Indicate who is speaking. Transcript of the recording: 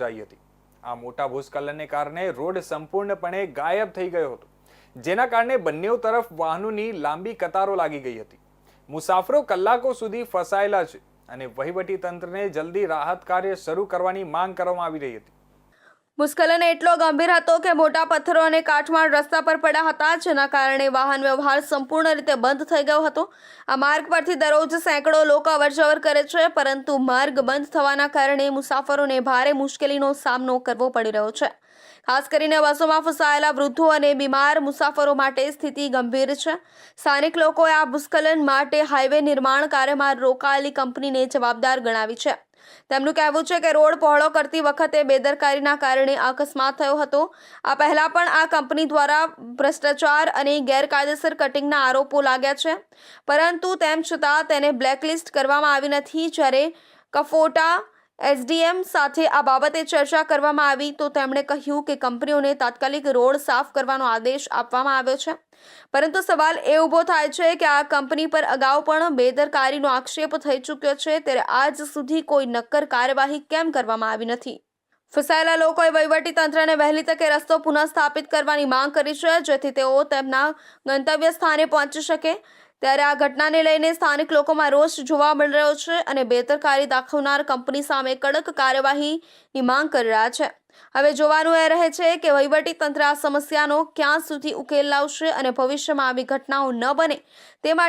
Speaker 1: યોજાઈ હતી. આ મોટા ભૂસ્ખલનને કારણે રોડ સંપૂર્ણપણે ગાયબ થઈ ગયો હતો. જેના કારણે બંને તરફ વાહનોની લાંબી કતારો લાગી ગઈ હતી. મુસાફરો કલાકો સુધી ફસાયેલા છે અને વહીવટી તંત્રને જલ્દી રાહત કાર્ય શરૂ કરવાની માંગ કરવામાં આવી રહી હતી.
Speaker 2: ભૂસ્ખલન એટલો ગંભીર હતો કે મોટા પથ્થરો અને કાટમાળ રસ્તા પર પડ્યા હતા, જેના કારણે વાહન વ્યવહાર સંપૂર્ણ રીતે બંધ થઈ ગયો હતો. આ માર્ગ પરથી દરરોજ સેંકડો લોકો અવરજવર કરે છે, પરંતુ માર્ગ બંધ થવાના કારણે મુસાફરોને ભારે મુશ્કેલીનો સામનો કરવો પડી રહ્યો છે. ખાસ કરીને બસોમાં ફસાયેલા વૃદ્ધો અને બીમાર મુસાફરો માટે સ્થિતિ ગંભીર છે. સ્થાનિક લોકોએ આ ભૂસ્ખલન માટે હાઈવે નિર્માણ કાર્યમાં રોકાયેલી કંપનીને જવાબદાર ગણાવી છે. તેમનું કહેવું છે કે રોડ પહોળો કરતી વખતે બેદરકારીના કારણે અકસ્માત થયો હતો. આ પહેલા પણ આ કંપની દ્વારા ભ્રષ્ટાચાર અને ગેરકાયદેસર કટિંગના આરોપો લાગ્યા છે. પરંતુ તેમ છતાં તેને બ્લેકલિસ્ટ કરવામાં આવી નથી જ્યારે કફોટા એસડીએમ સાથે આ બાબતે ચર્ચા કરવામાં આવી તો તેમણે કહ્યું કે કંપનીઓને તાત્કાલિક રોડ સાફ કરવાનો આદેશ આપવામાં આવ્યો છે. પરંતુ સવાલ એ ઊભો થાય છે કે આ કંપની પર અગાઉ પણ બેદરકારીનો આક્ષેપ થઈ ચૂક્યો છે, ત્યારે આજ સુધી કોઈ નક્કર કાર્યવાહી કેમ કરવામાં આવી નથી? ફસાયેલા લોકોએ વહીવટી તંત્રને વહેલી તકે રસ્તો પુનઃસ્થાપિત કરવાની માંગ કરી છે, જેથી તેઓ તેમના ગંતવ્ય સ્થાને પહોંચી શકે. ત્યારે આ ઘટનાને લઈને સ્થાનિક લોકોમાં રોષ જોવા મળી રહ્યો છે અને બેદરકારી દાખવનાર કંપની સામે કડક કાર્યવાહીની માંગ કરી રહ્યા છે. હવે જોવાનું એ રહે છે કે વહીવટી તંત્ર આ સમસ્યાનો ક્યાં સુધી ઉકેલ લાવશે અને ભવિષ્યમાં આવી ઘટનાઓ ન બને, તે માટે